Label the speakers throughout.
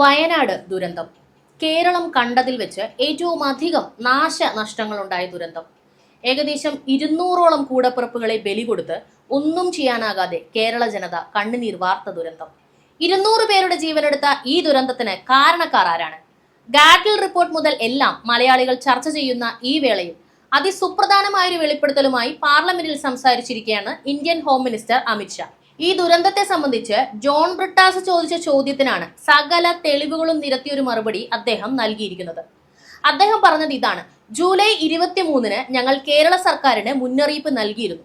Speaker 1: വയനാട് ദുരന്തം. കേരളം കണ്ടതിൽ വെച്ച് ഏറ്റവും അധികം നാശനഷ്ടങ്ങളുണ്ടായ ദുരന്തം. ഏകദേശം ഇരുന്നൂറോളം കൂടപ്പിറപ്പുകളെ ബലി കൊടുത്ത് ഒന്നും ചെയ്യാനാകാതെ കേരള ജനത കണ്ണുനീർ വാർത്ത ദുരന്തം. ഇരുന്നൂറ് പേരുടെ ജീവനെടുത്ത ഈ ദുരന്തത്തിന് കാരണക്കാർ ആരാണ്? ഗാഡ്ഗിൽ റിപ്പോർട്ട് മുതൽ എല്ലാം മലയാളികൾ ചർച്ച ചെയ്യുന്ന ഈ വേളയിൽ അതിസുപ്രധാനമായ ഒരു വെളിപ്പെടുത്തലുമായി പാർലമെന്റിൽ സംസാരിച്ചിരിക്കുകയാണ് ഇന്ത്യൻ ഹോം മിനിസ്റ്റർ അമിത്ഷാ ഈ ദുരന്തത്തെ സംബന്ധിച്ച് ജോൺ ബ്രിട്ടാസ് ചോദിച്ച ചോദ്യത്തിനാണ് സകല തെളിവുകളും നിരത്തിയൊരു മറുപടി അദ്ദേഹം നൽകിയിരിക്കുന്നത്. അദ്ദേഹം പറഞ്ഞത് ഇതാണ്. ജൂലൈ ഇരുപത്തിമൂന്നിന് ഞങ്ങൾ കേരള സർക്കാരിന് മുന്നറിയിപ്പ് നൽകിയിരുന്നു.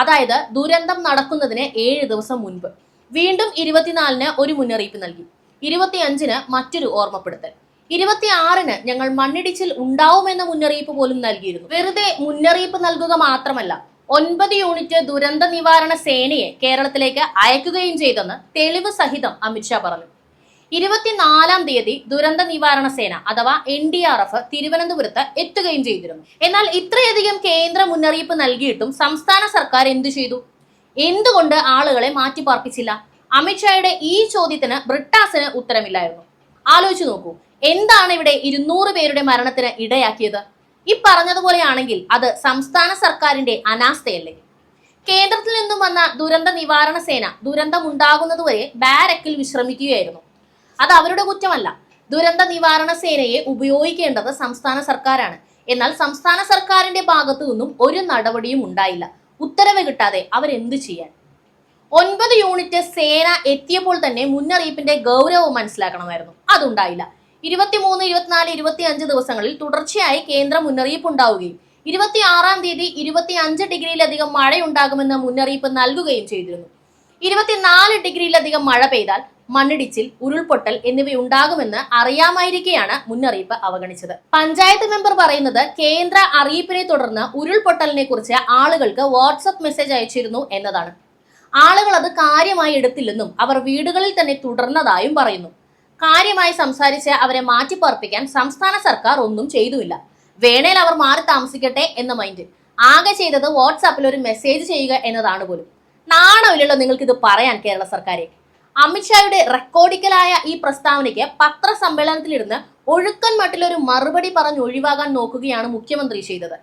Speaker 1: അതായത് ദുരന്തം നടക്കുന്നതിന് ഏഴ് ദിവസം മുൻപ്. വീണ്ടും ഇരുപത്തിനാലിന് ഒരു മുന്നറിയിപ്പ് നൽകി. ഇരുപത്തിയഞ്ചിന് മറ്റൊരു ഓർമ്മപ്പെടുത്തൽ. ഇരുപത്തിയാറിന് ഞങ്ങൾ മണ്ണിടിച്ചിൽ ഉണ്ടാവുമെന്ന മുന്നറിയിപ്പ് പോലും നൽകിയിരുന്നു. വെറുതെ മുന്നറിയിപ്പ് നൽകുക മാത്രമല്ല ഒൻപത് യൂണിറ്റ് ദുരന്ത നിവാരണ സേനയെ കേരളത്തിലേക്ക് അയക്കുകയും ചെയ്തെന്ന് തെളിവ് സഹിതം അമിത്ഷാ പറഞ്ഞു. ഇരുപത്തിനാലാം തീയതി ദുരന്ത നിവാരണ സേന അഥവാ എൻ ഡി ആർ എഫ് തിരുവനന്തപുരത്ത് എത്തുകയും ചെയ്തിരുന്നു. എന്നാൽ ഇത്രയധികം കേന്ദ്ര മുന്നറിയിപ്പ് നൽകിയിട്ടും സംസ്ഥാന സർക്കാർ എന്തു ചെയ്തു? എന്തുകൊണ്ട് ആളുകളെ മാറ്റി പാർപ്പിച്ചില്ല? അമിത്ഷായുടെ ഈ ചോദ്യത്തിന് ബ്രിട്ടാസിന് ഉത്തരമില്ലായിരുന്നു. ആലോചിച്ചു നോക്കൂ എന്താണ് ഇവിടെ ഇരുന്നൂറ് പേരുടെ മരണത്തിന് ഇടയാക്കിയത്? ഈ പറഞ്ഞതുപോലെയാണെങ്കിൽ അത് സംസ്ഥാന സർക്കാരിന്റെ അനാസ്ഥയല്ലേ? കേന്ദ്രത്തിൽ നിന്നും വന്ന ദുരന്ത നിവാരണ സേന ദുരന്തം ഉണ്ടാകുന്നതുവരെ ബാരക്കിൽ വിശ്രമിക്കുകയായിരുന്നു. അത് അവരുടെ കുറ്റമല്ല. ദുരന്ത നിവാരണ സേനയെ ഉപയോഗിക്കേണ്ടത് സംസ്ഥാന സർക്കാരാണ്. എന്നാൽ സംസ്ഥാന സർക്കാരിന്റെ ഭാഗത്തു നിന്നും ഒരു നടപടിയും ഉണ്ടായില്ല. ഉത്തരവ് കിട്ടാതെ അവരെന്ത് ചെയ്യാൻ? ഒൻപത് യൂണിറ്റ് സേന എത്തിയപ്പോൾ തന്നെ മുന്നറിയിപ്പിന്റെ ഗൗരവം മനസ്സിലാക്കണമായിരുന്നു. അതുണ്ടായില്ല. ഇരുപത്തിമൂന്ന് ഇരുപത്തിനാല് ഇരുപത്തി അഞ്ച് ദിവസങ്ങളിൽ തുടർച്ചയായി കേന്ദ്ര മുന്നറിയിപ്പ് ഉണ്ടാവുകയും ഇരുപത്തി ആറാം തീയതി ഇരുപത്തി അഞ്ച് ഡിഗ്രിയിലധികം മഴയുണ്ടാകുമെന്ന മുന്നറിയിപ്പ് നൽകുകയും ചെയ്തിരുന്നു. ഇരുപത്തിനാല് ഡിഗ്രിയിലധികം മഴ പെയ്താൽ മണ്ണിടിച്ചിൽ ഉരുൾപൊട്ടൽ എന്നിവയുണ്ടാകുമെന്ന് അറിയാമായിരിക്കെയാണ് മുന്നറിയിപ്പ് അവഗണിച്ചത്. പഞ്ചായത്ത് മെമ്പർ പറയുന്നത് കേന്ദ്ര അറിയിപ്പിനെ തുടർന്ന് ഉരുൾപൊട്ടലിനെ കുറിച്ച് ആളുകൾക്ക് വാട്സപ്പ് മെസ്സേജ് അയച്ചിരുന്നു എന്നതാണ്. ആളുകൾ അത് കാര്യമായി എടുത്തില്ലെന്നും അവർ വീടുകളിൽ തന്നെ തുടർന്നതായും പറയുന്നു. കാര്യമായി സംസാരിച്ച് അവരെ മാറ്റിപ്പാർപ്പിക്കാൻ സംസ്ഥാന സർക്കാർ ഒന്നും ചെയ്തുമില്ല. വേണേൽ അവർ മാറി താമസിക്കട്ടെ എന്ന മൈൻഡ് ആകെ ചെയ്തത് വാട്സാപ്പിൽ ഒരു മെസ്സേജ് ചെയ്യുക എന്നതാണ് പോലും. നാണമില്ലല്ലോ നിങ്ങൾക്ക് ഇത് പറയാൻ കേരള സർക്കാരെ. അമിത്ഷായുടെ റെക്കോർഡിക്കലായ ഈ പ്രസ്താവനയ്ക്ക് പത്രസമ്മേളനത്തിലിരുന്ന് ഒഴുക്കൻ മട്ടിലൊരു മറുപടി പറഞ്ഞ് ഒഴിവാകാൻ നോക്കുകയാണ് മുഖ്യമന്ത്രി ചെയ്തത്.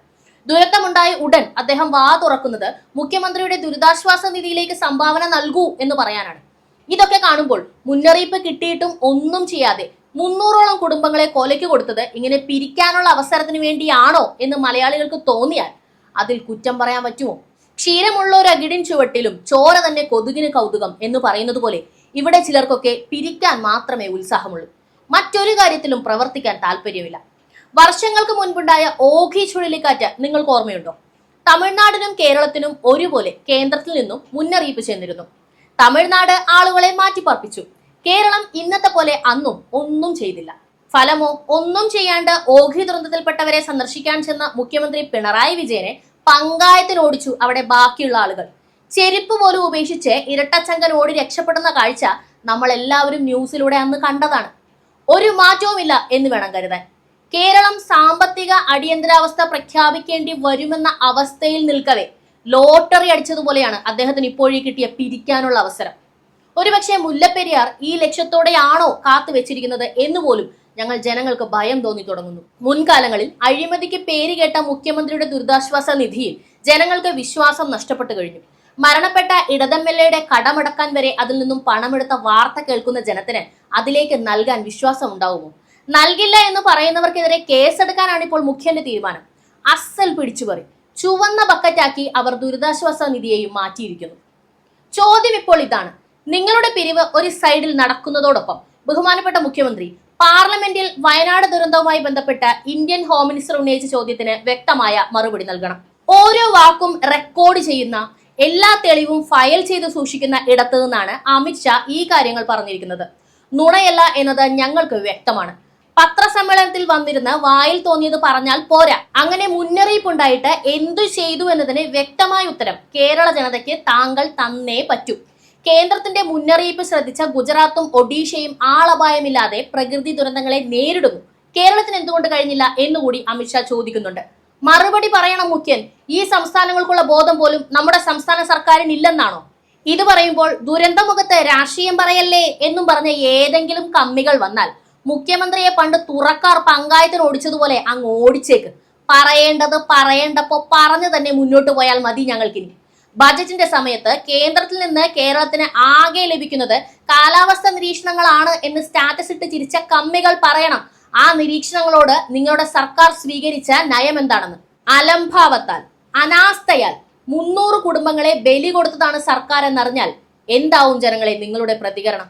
Speaker 1: ദുരന്തമുണ്ടായ ഉടൻ അദ്ദേഹം വാ തുറക്കുന്നത് മുഖ്യമന്ത്രിയുടെ ദുരിതാശ്വാസ നിധിയിലേക്ക് സംഭാവന നൽകൂ എന്ന് പറയാനാണ്. ഇതൊക്കെ കാണുമ്പോൾ മുന്നറിയിപ്പ് കിട്ടിയിട്ടും ഒന്നും ചെയ്യാതെ മുന്നൂറോളം കുടുംബങ്ങളെ കൊലയ്ക്ക് കൊടുത്തത് ഇങ്ങനെ പിരിക്കാനുള്ള അവസരത്തിന് വേണ്ടിയാണോ എന്ന് മലയാളികൾക്ക് തോന്നിയാൽ അതിൽ കുറ്റം പറയാൻ പറ്റുമോ? ക്ഷീരമുള്ള ഒരു അകിടിൻ ചുവട്ടിലും ചോര തന്നെ കൊതുകിന് കൗതുകം എന്ന് പറയുന്നത് പോലെ ഇവിടെ ചിലർക്കൊക്കെ പിരിക്കാൻ മാത്രമേ ഉത്സാഹമുള്ളൂ. മറ്റൊരു കാര്യത്തിലും പ്രവർത്തിക്കാൻ താല്പര്യമില്ല. വർഷങ്ങൾക്ക് മുൻപുണ്ടായ ഓഖി ചുഴലിക്കാറ്റ് നിങ്ങൾക്ക് ഓർമ്മയുണ്ടോ? തമിഴ്നാടിനും കേരളത്തിനും ഒരുപോലെ കേന്ദ്രത്തിൽ നിന്നും മുന്നറിയിപ്പ് ചെന്നിരുന്നു. തമിഴ്നാട് ആളുകളെ മാറ്റിപ്പാർപ്പിച്ചു. കേരളം ഇന്നത്തെ പോലെ അന്നും ഒന്നും ചെയ്തില്ല. ഫലമോ ഒന്നും ചെയ്യാണ്ട് ഓഖി ദുരന്തത്തിൽപ്പെട്ടവരെ സന്ദർശിക്കാൻ ചെന്ന മുഖ്യമന്ത്രി പിണറായി വിജയനെ പങ്കായത്തിനോടിച്ചു അവിടെ ബാക്കിയുള്ള ആളുകൾ. ചെരുപ്പ് പോലും ഉപേക്ഷിച്ച് ഇരട്ടച്ചങ്കൻ ഓടി രക്ഷപ്പെടുന്ന കാഴ്ച നമ്മൾ എല്ലാവരും ന്യൂസിലൂടെ അന്ന് കണ്ടതാണ്. ഒരു മാറ്റവുമില്ല എന്ന് വേണം കരുതാൻ. കേരളം സാമ്പത്തിക അടിയന്തരാവസ്ഥ പ്രഖ്യാപിക്കേണ്ടി വരുമെന്ന അവസ്ഥയിൽ നിൽക്കവേ. ലോട്ടറി അടിച്ചതുപോലെയാണ് അദ്ദേഹത്തിന് ഇപ്പോഴേ കിട്ടിയ പിരിക്കാനുള്ള അവസരം. ഒരുപക്ഷെ മുല്ലപ്പെരിയാർ ഈ ലക്ഷ്യത്തോടെയാണോ കാത്തു വെച്ചിരിക്കുന്നത് എന്ന് പോലും ഞങ്ങൾ ജനങ്ങൾക്ക് ഭയം തോന്നി തുടങ്ങുന്നു. മുൻകാലങ്ങളിൽ അഴിമതിക്ക് പേര് കേട്ട മുഖ്യമന്ത്രിയുടെ ദുരിതാശ്വാസ നിധിയിൽ ജനങ്ങൾക്ക് വിശ്വാസം നഷ്ടപ്പെട്ടു കഴിഞ്ഞു. മരണപ്പെട്ട ഇടതമ്മല്ലയുടെ കടമടക്കാൻ വരെ അതിൽ നിന്നും പണമെടുത്ത വാർത്ത കേൾക്കുന്ന ജനത്തിന് അതിലേക്ക് നൽകാൻ വിശ്വാസം ഉണ്ടാവുമോ നൽകില്ല എന്ന് പറയുന്നവർക്കെതിരെ കേസെടുക്കാനാണ് ഇപ്പോൾ മുഖ്യന്റെ തീരുമാനം. അസൽ പിടിച്ചുപറി. ചുവന്ന ബക്കറ്റാക്കി അവർ ദുരിതാശ്വാസ നിധിയെയും മാറ്റിയിരിക്കുന്നു. ചോദ്യം ഇപ്പോൾ ഇതാണ്. നിങ്ങളുടെ പിരിവ് ഒരു സൈഡിൽ നടക്കുന്നതോടൊപ്പം ബഹുമാനപ്പെട്ട മുഖ്യമന്ത്രി പാർലമെന്റിൽ വയനാട് ദുരന്തവുമായി ബന്ധപ്പെട്ട ഇന്ത്യൻ ഹോം മിനിസ്റ്റർ ഉന്നയിച്ച ചോദ്യത്തിന് വ്യക്തമായ മറുപടി നൽകണം. ഓരോ വാക്കും റെക്കോർഡ് ചെയ്യുന്ന എല്ലാ തെളിവും ഫയൽ ചെയ്ത് സൂക്ഷിക്കുന്ന ഇടത്തു നിന്നാണ് അമിത്ഷാ ഈ കാര്യങ്ങൾ പറഞ്ഞിരിക്കുന്നത്. നുണയല്ല എന്നത് ഞങ്ങൾക്ക് വ്യക്തമാണ്. പത്രസമ്മേളനത്തിൽ വന്നിരുന്ന് വായിൽ തോന്നിയത് പറഞ്ഞാൽ പോരാ. അങ്ങനെ മുന്നറിയിപ്പുണ്ടായിട്ട് എന്തു ചെയ്തു എന്നതിന് വ്യക്തമായ ഉത്തരം കേരള ജനതയ്ക്ക് താങ്കൾ തന്നേ പറ്റൂ. കേന്ദ്രത്തിന്റെ മുന്നറിയിപ്പ് ശ്രദ്ധിച്ച ഗുജറാത്തും ഒഡീഷയും ആളപായമില്ലാതെ പ്രകൃതി ദുരന്തങ്ങളെ നേരിടുന്നു. കേരളത്തിന് എന്തുകൊണ്ട് കഴിഞ്ഞില്ല എന്നുകൂടി അമിത്ഷാ ചോദിക്കുന്നുണ്ട്. മറുപടി പറയണം മുഖ്യൻ. ഈ സംസ്ഥാനങ്ങൾക്കുള്ള ബോധം പോലും നമ്മുടെ സംസ്ഥാന സർക്കാരിന് ഇല്ലെന്നാണോ ഇത് പറയുമ്പോൾ ദുരന്തമുഖത്ത് രാഷ്ട്രീയം പറയല്ലേ എന്നും പറഞ്ഞ ഏതെങ്കിലും കമ്മികൾ വന്നാൽ മുഖ്യമന്ത്രിയെ പണ്ട് തുറക്കാർ പങ്കായത്തിന് ഓടിച്ചതുപോലെ അങ്ങ് ഓടിച്ചേക്ക്. പറയേണ്ടത് പറയേണ്ടപ്പോ പറഞ്ഞു തന്നെ മുന്നോട്ട് പോയാൽ മതി ഞങ്ങൾക്കിനി. ബജറ്റിന്റെ സമയത്ത് കേന്ദ്രത്തിൽ നിന്ന് കേരളത്തിന് ആകെ ലഭിക്കുന്നത് കാലാവസ്ഥ നിരീക്ഷണങ്ങളാണ് എന്ന് സ്റ്റാറ്റസ് ഇട്ട് ചിരിച്ച കമ്മികൾ പറയണം. ആ നിരീക്ഷണങ്ങളോട് നിങ്ങളുടെ സർക്കാർ സ്വീകരിച്ച നയം എന്താണെന്ന്? അലംഭാവത്താൽ അനാസ്ഥയാൽ മുന്നൂറ് കുടുംബങ്ങളെ ബലി കൊടുത്തതാണ് സർക്കാർ എന്നറിഞ്ഞാൽ എന്താവും ജനങ്ങളെ നിങ്ങളുടെ പ്രതികരണം?